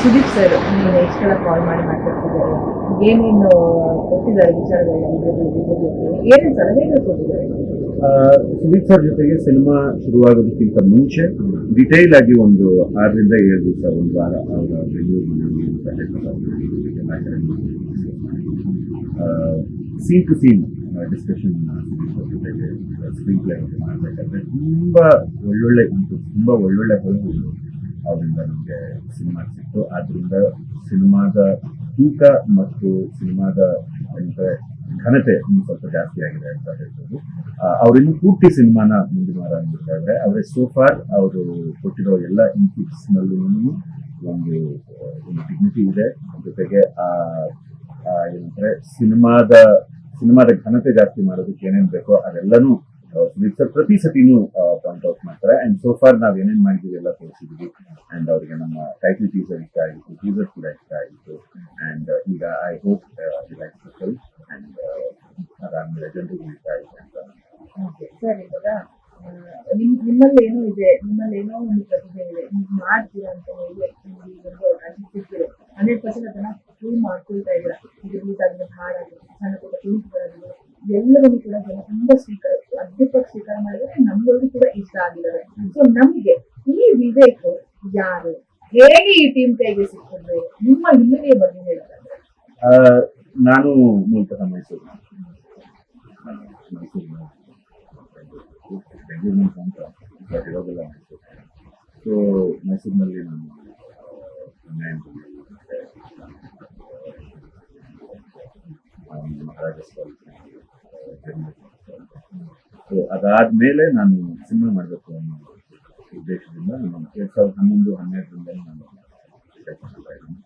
Sudeep sir ನೀವು ಎಷ್ಟೆಲ್ಲ ಕಾಲ್ ಮಾಡಿ ಮಾತಾಡ್ತಿದ್ದಾರೆ. ಏನೇನು ಕೊಟ್ಟಿದ್ದಾರೆ ವಿಚಾರಗಳು ಏನೇನು ಸಲಹೆಗಳು ಕೊಟ್ಟಿದ್ದಾರೆ ಸುದೀಪ್ ಸರ್ ಜೊತೆಗೆ ಸಿನಿಮಾ ಶುರುವಾಗೋದಕ್ಕಿಂತ ಮುಂಚೆ ಡಿಟೈಲ್ ಆಗಿ ಒಂದು ಆರರಿಂದ ಏಳು ದಿವಸ ಒಂದು ವಾರ ಅವರ ಬೆಂಗಳೂರಿನಲ್ಲಿ scene to scene discussion screenplay ಮಾಡಬೇಕಾದ್ರೆ ತುಂಬಾ ಒಳ್ಳೊಳ್ಳೆ inputs, ತುಂಬಾ ಒಳ್ಳೊಳ್ಳೆ ಹೊಳಪು ಅವರಿಂದ ನಮಗೆ ಸಿನಿಮಾ ಸಿಕ್ತು ಆದ್ರಿಂದ ಸಿನಿಮಾದ ತೂಕ ಮತ್ತು ಸಿನಿಮಾದ ಘನತೆ ಸ್ವಲ್ಪ ಜಾಸ್ತಿ ಆಗಿದೆ ಅಂತ ಹೇಳ್ಬೋದು. ಅವರಿನ್ನು ಪೂರ್ತಿ ಸಿನಿಮಾನ ಮುಂದಿನ ವಾರ ನೋಡ್ತಾ ಇದ್ದಾರೆ ಅವರೇ ಸೋಫಾರ್ ಅವರು ಕೊಟ್ಟಿರೋ ಎಲ್ಲ ಇನ್ಪುಟ್ಸ್ ನಲ್ಲೂ ಒಂದು ಡಿಗ್ನಿಟಿ ಇದೆ. ಜೊತೆಗೆ ಆ ಏನಂದ್ರೆ ಸಿನಿಮಾದ ಸಿನಿಮಾದ ಘನತೆ ಜಾಸ್ತಿ ಮಾಡೋದಕ್ಕೆ ಏನೇನು ಬೇಕೋ ಅದೆಲ್ಲನೂ ಪ್ರತಿ ಸತಿನೂ ಪಾಯಿಂಟ್ ಔಟ್ ಮಾಡ್ತಾರೆ. ಅಂಡ್ ಸೋಫಾರ್ ನಾವ್ ಏನೇನ್ ಮಾಡಿದೀವಿ ಎಲ್ಲ ತೋರಿಸಿದ್ವಿ ಅಂಡ್ ಅವರಿಗೆ ನಮ್ಮ ಟೈಟಲ್ ಟೀಸರ್ ಇಷ್ಟ ಆಗಿತ್ತು ಟೀಸರ್ ಕೂಡ ಇಷ್ಟ ಆಗಿತ್ತು. ಅಂಡ್ ಈಗ I hope like film and ಇಷ್ಟ ಆಗಿದೆ ಅಂತ. ಸರ್ ಇವಾಗ ನಿಮ್, ನಿಮ್ಮಲ್ಲಿ ಏನೋ ಇದೆ, ನಿಮ್ಮಲ್ಲಿ ಏನೋ ಒಂದು ಪ್ರತಿಭೆ ಇದೆ, ನೀವು ಮಾಡ್ತೀರಾ ಅಂತ ಹೇಳಿ, ನಿಮ್ಗೆ ಅವಕಾಶ ಸಿಕ್ಕಿದೆ. ಹಂಡ್ರೆಡ್ ಪರ್ಸೆಂಟ್ ಅದನ್ನ ಪ್ರೂವ್ ಮಾಡ್ಕೊಳ್ತಾ ಇದ್ದೀರಾ. ಇದು ರಿಲೀಸ್ ಆಗಿರೋ ಹಾಡಾಗಿರ್ಬೋದು ಸಣ್ಣ ಪುಟ್ಟ ಫಿಲ್ಮ್ಗಳಾಗಿರ್ಬೋದು ಎಲ್ಲವನ್ನೂ ಕೂಡ ಜನ ತುಂಬಾ ಸ್ವೀಕಾರ, ಅದ್ಭುತವಾಗಿ ಸ್ವೀಕಾರ ಮಾಡಿದ್ರೆ ನಮ್ಗಳಿಗೂ ಕೂಡ ಇಷ್ಟ ಆಗಿದ್ದಾರೆ. ಸೊ ನಮಗೆ ಈ ವಿವೇಕ್ ಯಾರು? ಹೇಗೆ ಈ ಟೀಮ್ ಕೈಗೆ ಸಿಕ್ಕಿದ್ರು ನಿಮ್ಮ ಹಿನ್ನೆಲೆಯ ಬಗ್ಗೆ ಹೇಳ್ತಾರೆ. ನಾನು ಮೂಲತಃ ಮೈಸೂರು ಬೆಂಗಳೂರಿನ ಸೊ ಮೈಸೂರಿನಲ್ಲಿ ನಾನು ಮಹಾರಾಜ ಸೊ ಅದಾದ್ಮೇಲೆ ನಾನು ಸಿನಿಮಾ ಮಾಡಬೇಕು. ಉದ್ದೇಶದಿಂದ ನಾನು ಎರಡ್ ಸಾವಿರದ ಹನ್ನೊಂದು ಹನ್ನೆರಡರಿಂದ ನಾನು ಮಾಡ್ತಾ ಇದ್ದೀನಿ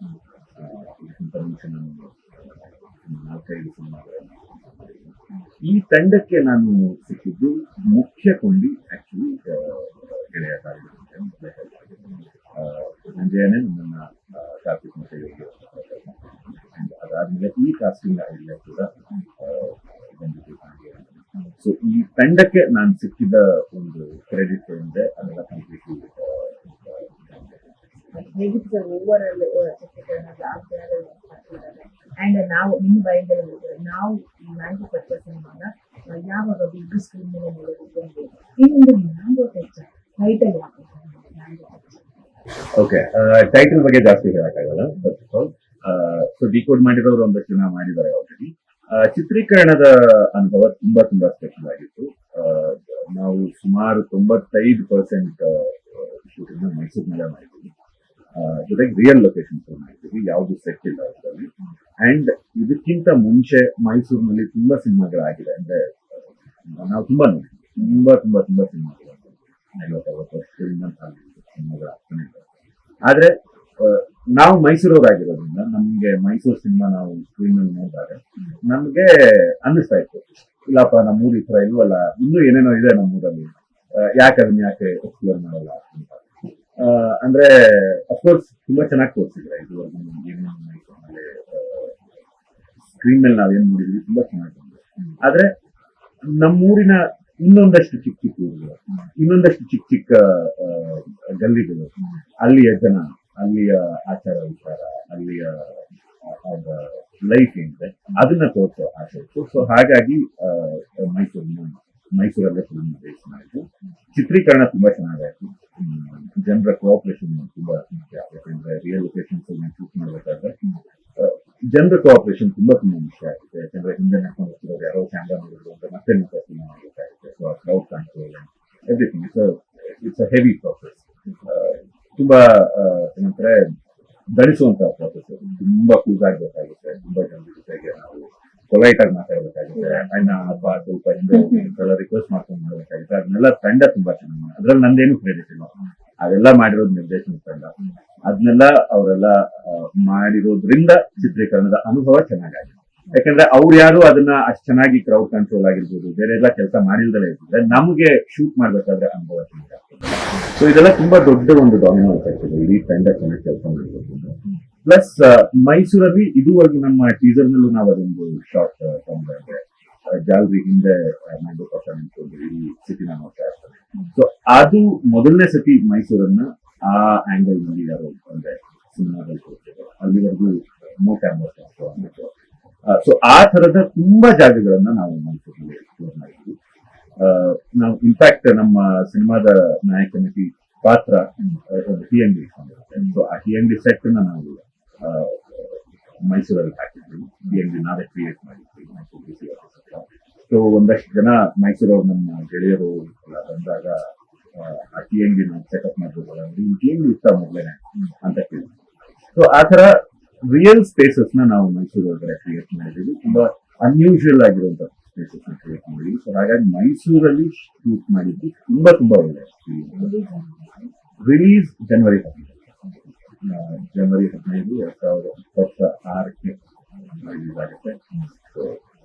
ಮುಂಚೆ ನಾನು ನಾಲ್ಕೈದು ಈ ತಂಡಕ್ಕೆ ನಾನು ಸಿಕ್ಕಿದ್ದು ಮುಖ್ಯ ಕೊಂಡಿ ಆಕ್ಚುಲಿ ಗೆಳೆಯ ಕಾರ್ಯಕ್ರಮ ಸಂಜಯನೇ ಆ, ಕಾರ್ತಿಕ್ ಮತ್ತೆ ಅದಾದ್ಮೇಲೆ ಈ ಕಾಸ್ಟಿಂಗ್ ಐಡಿಯಾ ಕೂಡ. ಸೊ ಈ ತಂಡಕ್ಕೆ ನಾನು ಸಿಕ್ಕಿದ ಒಂದು ಕ್ರೆಡಿಟ್ ಅಂದ್ರೆ ಅದೆಲ್ಲ ಕಂಪ್ಲೀಟ್ಲಿ ಹೇಗಿತ್ತು ಓವರ್ ಆಲ್ ಅಂಡ್ ನಾವು ನಿಮ್ಮ ಬಾಯಿಂದಲೇ ಹೇಳಿದ್ರೆ ನಾವು ಮ್ಯಾಂಗೋ ಪರ್ಪಸ್ ಸಿನಿಮಾನ ಯಾವಾಗ ಬಿಗ್ ಸ್ಕ್ರೀನ್ ಮೇಲೆ ಒಂದು ಇನ್ನೊಂದು mango texture title okay title ಬಗ್ಗೆ ಜಾಸ್ತಿ ಹೇಳಕ್ಕಾಗಲ್ಲ first of all so decode ಮಾಡಿರೋರು ಒಂದಷ್ಟು ಜನ ಮಾಡಿದ್ದಾರೆ ಆಲ್ರೆಡಿ ಚಿತ್ರೀಕರಣದ ಅನುಭವ ತುಂಬಾ ತುಂಬಾ ಸ್ಪೆಷಲ್ ಆಗಿತ್ತು. ನಾವು ಸುಮಾರು ತೊಂಬತ್ತೈದು ಪರ್ಸೆಂಟ್ ಶೂಟಿಂಗ್ ಮೈಸೂರಿನಲ್ಲೇ ಮಾಡಿದ್ದೀವಿ. ಜೊತೆಗೆ ರಿಯಲ್ ಲೊಕೇಶನ್ ಮಾಡಿದ್ವಿ ಯಾವುದು ಸೆಟ್ ಇಲ್ಲ ಅದರಲ್ಲಿ. ಅಂಡ್ ಇದಕ್ಕಿಂತ ಮುಂಚೆ ಮೈಸೂರಿನಲ್ಲಿ ತುಂಬಾ ಸಿನಿಮಾಗಳಾಗಿದೆ. ಅಂದ್ರೆ ನಾವು ತುಂಬಾ ನೋಡಿದ್ವಿ. ತುಂಬಾ ತುಂಬಾ ತುಂಬಾ ಸಿನಿಮಾಗಳು. ಆದ್ರೆ ನಾವು ಮೈಸೂರವರಾಗಿರೋದ್ರಿಂದ ನಮ್ಗೆ ಮೈಸೂರು ಸಿನಿಮಾ ನಾವು ಸ್ಕ್ರೀನ್ ಅಲ್ಲಿ ನೋಡಿದಾಗ ನಮ್ಗೆ ಅನ್ನಿಸ್ತಾ ಇತ್ತು. ಇಲ್ಲಪ್ಪ ನಮ್ಮೂರು ಈ ತರ ಇಲ್ವಲ್ಲ? ಇನ್ನೂ ಏನೇನೋ ಇದೆ ನಮ್ಮ ಊರಲ್ಲಿ. ಯಾಕೆ ಅದನ್ನ ಯಾಕೆ ಎಕ್ಸ್ಪ್ಲೋರ್ ಮಾಡಲ್ಲ ಅಂತ. ಅಂದ್ರೆ ಅಫ್ಕೋರ್ಸ್ ತುಂಬಾ ಚೆನ್ನಾಗಿ ತೋರಿಸಿದ್ರೆ ಇದುವರೆಗೂ ಸ್ಕ್ರೀನ್ ಮೇಲೆ ನಾವೇನ್ ನೋಡಿದ್ವಿ ತುಂಬಾ ಚೆನ್ನಾಗಿ ಆದ್ರೆ ನಮ್ಮೂರಿನ ಇನ್ನೊಂದಷ್ಟು ಚಿಕ್ಕ ಚಿಕ್ಕ ಊರುಗಳು, ಇನ್ನೊಂದಷ್ಟು ಚಿಕ್ಕ ಚಿಕ್ಕ ಗಲ್ಲಿಗಳು, ಅಲ್ಲಿಯ ಜನ ಅಲ್ಲಿಯ ಆಚಾರ ವಿಚಾರ ಅಲ್ಲಿಯ ಲೈಫ್ ಏನಿದೆ ಅದನ್ನ ತೋರಿಸೋ ಆಸೆ ಇತ್ತು. ಸೊ ಹಾಗಾಗಿ ಆ, ಮೈಸೂರಿನ ಮೈಸೂರಲ್ಲೇ ಫಿಲ್ಮ್ ಬೇಸ್ ಮಾಡಿದ್ದು ಚಿತ್ರೀಕರಣ ತುಂಬಾ ಚೆನ್ನಾಗಾಯ್ತು. ಜನರ ಕೋಆಪರೇಷನ್ ತುಂಬಾ ಮುಖ್ಯ. ಯಾಕಂದ್ರೆ ರಿಯಲ್ ಲೊಕೇಶನ್ ಶೂಟ್ ಮಾಡ್ಬೇಕಾದ್ರೆ ಜನರ ಕೋಆಪರೇಷನ್ ತುಂಬಾ ತುಂಬಾ ಮುಖ್ಯ ಆಗುತ್ತೆ. ಯಾಕಂದ್ರೆ ಹಿಂದೆ ನಡ್ಕೊಂಡು ಹೋಗ್ತಿರೋರು ಯಾರೋ ಕ್ಯಾಮ್ರಾ ನೋಡಿದ್ರು ಅಂತ ಮತ್ತೆ ಮತ್ತೆ ಸಿನಿಮಾ ಮಾಡಬೇಕಾಗುತ್ತೆ so crowd control everything it's it's a heavy process ತುಂಬಾ ಏನಂತಾರೆ ದಣಿಸುವಂತ ಪ್ರಾಸೆಸ್ ತುಂಬಾ ಕೂಸ್ ಆಗ್ಬೇಕಾಗುತ್ತೆ ತುಂಬಾ ಜನರ ಜೊತೆಗೆ ನಾವು ಪೊಲೈಟ್ ಆಗಿ ಮಾತಾಡ್ಬೇಕಾಗುತ್ತೆ. ಅಣ್ಣ ಅಪ್ಪ ಸ್ವಲ್ಪ ಹಿಂದೆ ರಿಕ್ವೆಸ್ಟ್ ಮಾಡ್ಕೊಂಡು ಮಾಡ್ಬೇಕಾಗುತ್ತೆ ಅದನ್ನೆಲ್ಲ ತಂಡ ತುಂಬಾ ಚೆನ್ನಾಗಿ ಮಾಡಿ ಅದ್ರಲ್ಲಿ ನಂದೇನು ಕ್ರೆಡಿಟ್ ಇಲ್ಲ. ಅದೆಲ್ಲ ಮಾಡಿರೋದು ನಿರ್ದೇಶನ ತಂಡ. ಅದನ್ನೆಲ್ಲ ಅವರೆಲ್ಲ ಮಾಡಿರೋದ್ರಿಂದ ಚಿತ್ರೀಕರಣದ ಅನುಭವ ಚೆನ್ನಾಗಾಗಿದೆ. ಯಾಕಂದ್ರೆ ಅವ್ರು ಯಾರು ಅದನ್ನ ಅಷ್ಟು ಚೆನ್ನಾಗಿ ಕ್ರೌಡ್ ಕಂಟ್ರೋಲ್ ಆಗಿರ್ಬೋದು, ಬೇರೆ ಎಲ್ಲ ಕೆಲಸ ಮಾಡಿಲ್ದಲೇ ಇರ್ತದೆ ನಮಗೆ ಶೂಟ್ ಮಾಡ್ಬೇಕಾದ್ರೆ ಅನುಭವ ಸೊ ಇದೆಲ್ಲ ತುಂಬಾ ದೊಡ್ಡ ಒಂದು ಡಾಮಿನೋ ಎಫೆಕ್ಟ್ ಇದೆ, ಇಡೀ ತಂಡ ಚೆನ್ನಾಗಿ ಕೆಲಸ ಮಾಡಬೇಕು. ಪ್ಲಸ್ ಮೈಸೂರಲ್ಲಿ ಇದುವರೆಗೂ ನಮ್ಮ ಟೀಸರ್ ನಲ್ಲೂ ನಾವು ಅದೊಂದು ಶಾರ್ಟ್ ತಗೊಂಡ್ರೆ ಜಾಲ್ರಿ ಹಿಂದೆ ಮ್ಯಾಂಗೋ ಪಕ್ಕ ನಿಂತ್ಕೊಂಡು ಇಡೀ ಸಿಟಿನ ನೋಡ್ತಾ ಇರ್ತಾರೆ. ಸೊ ಅದು ಮೊದಲನೇ ಸತಿ ಮೈಸೂರನ್ನ ಆ ಆಂಗಲ್ನಲ್ಲಿ ಯಾರು ಅಂದ್ರೆ ಸಿನಿಮಾದಲ್ಲಿ ಅಲ್ಲಿವರೆಗೂ ಕ್ಯಾಮ್ರಾ ಅಂದ್ಬಿಟ್ಟು ಸೊ ಆ ತರದ ತುಂಬಾ ಜಾಗಗಳನ್ನ ನಾವು ಮೈಸೂರಲ್ಲಿ ಎಕ್ಸ್ಪ್ಲೋರ್ ಮಾಡಿದ್ವಿ ನಾವು ಇನ್ಫ್ಯಾಕ್ಟ್ ನಮ್ಮ ಸಿನಿಮಾದ ನಾಯಕ ನಟಿ ಪಾತ್ರ ಒಂದು ಡಿ ಸೊ ಆ ಟಿ ಎನ್ ಡಿ ಸೆಟ್ನ ನಾವು ಮೈಸೂರಲ್ಲಿ ಹಾಕಿದ್ವಿ. ಡಿ ನಾವೇ ಕ್ರಿಯೇಟ್ ಮಾಡಿದ್ವಿ ಮೈಸೂರು ಡಿ ಸಿ ಒಂದಷ್ಟು ಜನ ಮೈಸೂರವ್ರು ನಮ್ಮ ಗೆಳೆಯರು ಬಂದಾಗ ಆ, ಟಿ ಎನ್ ಡಿ ನಾವು ಸೆಟಪ್ ಮಾಡ್ಬೋದು ಟಿ ಎನ್ ಡಿ ಮೊದಲೇನೆ? ಅಂತ ಕೇಳಿದ್ವಿ ಸೊ ಆ ತರ ರಿಯಲ್ ಸ್ಪೇಸಸ್ನ ನಾವು ಮೈಸೂರು ಒಳಗಡೆ ಕ್ರಿಯೇಟ್ ಮಾಡಿದ್ದೀವಿ. ತುಂಬಾ ಅನ್ಯೂಶುವಲ್ ಆಗಿರುವಂತ ಸ್ಪೇಸಸ್ನ ಕ್ರಿಯೇಟ್ ಮಾಡಿ ಸೊ ಹಾಗಾಗಿ ಮೈಸೂರಲ್ಲಿ ಶೂಟ್ ಮಾಡಿದ್ದು ತುಂಬಾ ತುಂಬಾ ಒಳ್ಳೆ ರಿಲೀಸ್ ಜನವರಿ ಹದಿನೈದು. ಜನವರಿ ಹದಿನೈದು ಎರಡ್ ಸಾವಿರದ ಇಪ್ಪತ್ತ ಆರಕ್ಕೆ ರಿಲೀಸ್ ಆಗುತ್ತೆ. ಸೊ